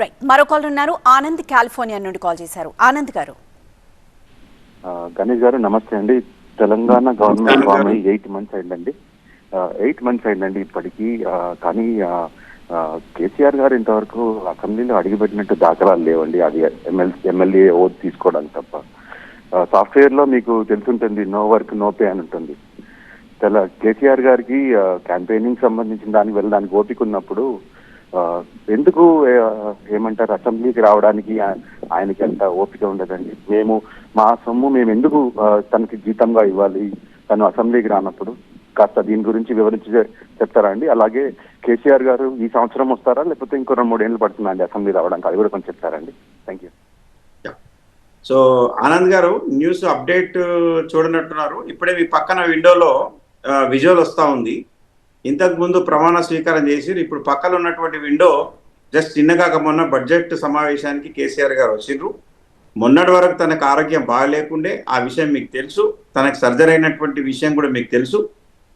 Right మరో call ఉన్నారు. Anand California నుండి కాల్ చేశారు. ఆనంద్ గారు. గణేష్ గారు నమస్తే అండి. Telangana government form eight months అయిందండి. ఎయిట్ మంత్స్ అయిందండి ఇప్పటికీ. కానీ కేసీఆర్ గారు ఇంతవరకు అసెంబ్లీలో అడిగిపెట్టినట్టు దాఖలాలు లేవండి. అది ఎమ్మెల్యే ఎమ్మెల్యే ఓట్ తీసుకోవడానికి తప్ప. సాఫ్ట్వేర్లో మీకు తెలుసుంటుంది నో వర్క్ నో పే అని ఉంటుంది. తెల కేసీఆర్ గారికి క్యాంపెయినింగ్ సంబంధించిన దానికి వెళ్ళడానికి ఓపిక ఉన్నప్పుడు ఎందుకు ఏమంటారు అసెంబ్లీకి రావడానికి ఆయనకి అంత ఓపిక ఉండదండి? మేము మా సొమ్ము మేము ఎందుకు తనకి జీతంగా ఇవ్వాలి? తను అసెంబ్లీకి రానప్పుడు కాస్త దీని గురించి వివరించి చెప్తారా అండి? అలాగే కేసీఆర్ గారు ఈ సంవత్సరం వస్తారా? లేకపోతే ఇంకో రెండు మూడు పడుతుందా అండి అసెంబ్లీ రావడానికి? అది కూడా కొంచెం చెప్తారండి థ్యాంక్ యూ సో ఆనంద్ గారు న్యూస్ అప్డేట్ చూడనట్టున్నారు. ఇప్పుడే మీ పక్కన విండోలో విజువల్ వస్తా ఉంది. ఇంతకుముందు ప్రమాణ స్వీకారం చేసి ఇప్పుడు పక్కన ఉన్నటువంటి విండో జస్ట్ నిన్నగాక మొన్న బడ్జెట్ సమావేశానికి కేసీఆర్ గారు వచ్చిండ్రు మొన్నటి వరకు తనకు ఆరోగ్యం బాగాలేకుండే ఆ విషయం మీకు తెలుసు. తనకు సర్జరీ అయినటువంటి విషయం కూడా మీకు తెలుసు.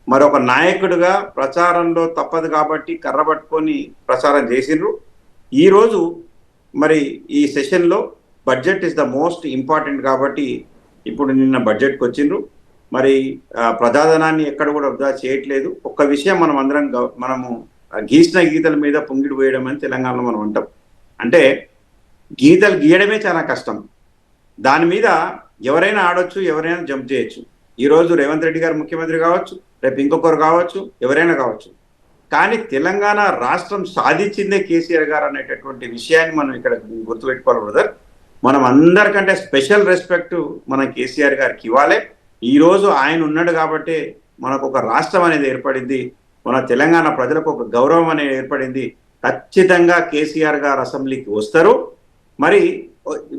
మరొక నాయకుడిగా ప్రచారంలో తప్పదు కాబట్టి కర్ర పట్టుకొని ప్రచారం చేసిండ్రు ఈరోజు మరి ఈ సెషన్లో budget is the most important కాబట్టి ఇప్పుడు నిన్న బడ్జెట్కి వచ్చిండ్రు మరి ప్రజాధనాన్ని ఎక్కడ కూడా వృధా చేయట్లేదు. ఒక్క విషయం మనం అందరం మనము గీసిన గీతల మీద పొంగిడి వేయడం అని తెలంగాణలో మనం అంటాం. అంటే గీతలు గీయడమే చాలా కష్టం. దాని మీద ఎవరైనా ఆడొచ్చు ఎవరైనా జంప్ చేయొచ్చు. ఈరోజు రేవంత్ రెడ్డి గారు ముఖ్యమంత్రి కావచ్చు రేపు ఇంకొకరు కావచ్చు ఎవరైనా కావచ్చు. కానీ తెలంగాణ రాష్ట్రం సాధించిందే కేసీఆర్ గారు అనేటటువంటి విషయాన్ని మనం ఇక్కడ గుర్తుపెట్టుకోవాలి బ్రదర్. మనం అందరికంటే స్పెషల్ రెస్పెక్ట్ మనం కేసీఆర్ గారికి ఇవ్వాలి. ఈరోజు ఆయన ఉన్నాడు కాబట్టి మనకు ఒక రాష్ట్రం అనేది ఏర్పడింది మన తెలంగాణ ప్రజలకు ఒక గౌరవం అనేది ఏర్పడింది. ఖచ్చితంగా కేసీఆర్ గారు అసెంబ్లీకి వస్తారు. మరి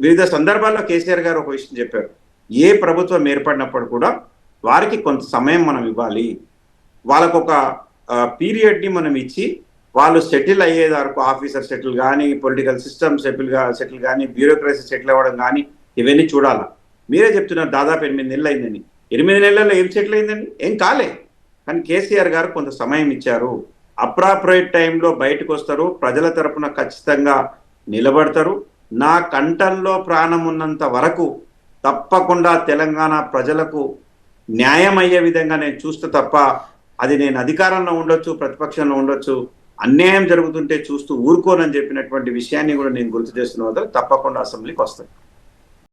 వివిధ సందర్భాల్లో కేసీఆర్ గారు ఒక విషయం చెప్పారు. ఏ ప్రభుత్వం ఏర్పడినప్పుడు కూడా వారికి కొంత సమయం మనం ఇవ్వాలి. వాళ్ళకు ఒక మనం ఇచ్చి వాళ్ళు సెటిల్ అయ్యేది వరకు ఆఫీసర్ సెటిల్ కానీ పొలిటికల్ సిస్టమ్ సెటిల్గా సెటిల్ కానీ బ్యూరోక్రసీ సెటిల్ అవ్వడం కానీ ఇవన్నీ చూడాలా. మీరే చెప్తున్నారు దాదాపు ఎనిమిది నెలలు అయిందని. ఎనిమిది నెలల్లో ఏం సెటిల్ అయిందండి ఏం కాలే. కానీ కేసీఆర్ గారు కొంత సమయం ఇచ్చారు. అప్రాపరేట్ టైంలో బయటకు వస్తారు. ప్రజల తరపున ఖచ్చితంగా నిలబడతారు. నా కంఠంలో ప్రాణం ఉన్నంత వరకు తప్పకుండా తెలంగాణ ప్రజలకు న్యాయం అయ్యే విధంగా నేను చూస్తే తప్ప అది నేను అధికారంలో ఉండొచ్చు ప్రతిపక్షంలో ఉండొచ్చు అన్యాయం జరుగుతుంటే చూస్తూ ఊరుకోనని చెప్పినటువంటి విషయాన్ని కూడా నేను గుర్తు చేస్తున్న వద్ద తప్పకుండా అసెంబ్లీకి వస్తాను.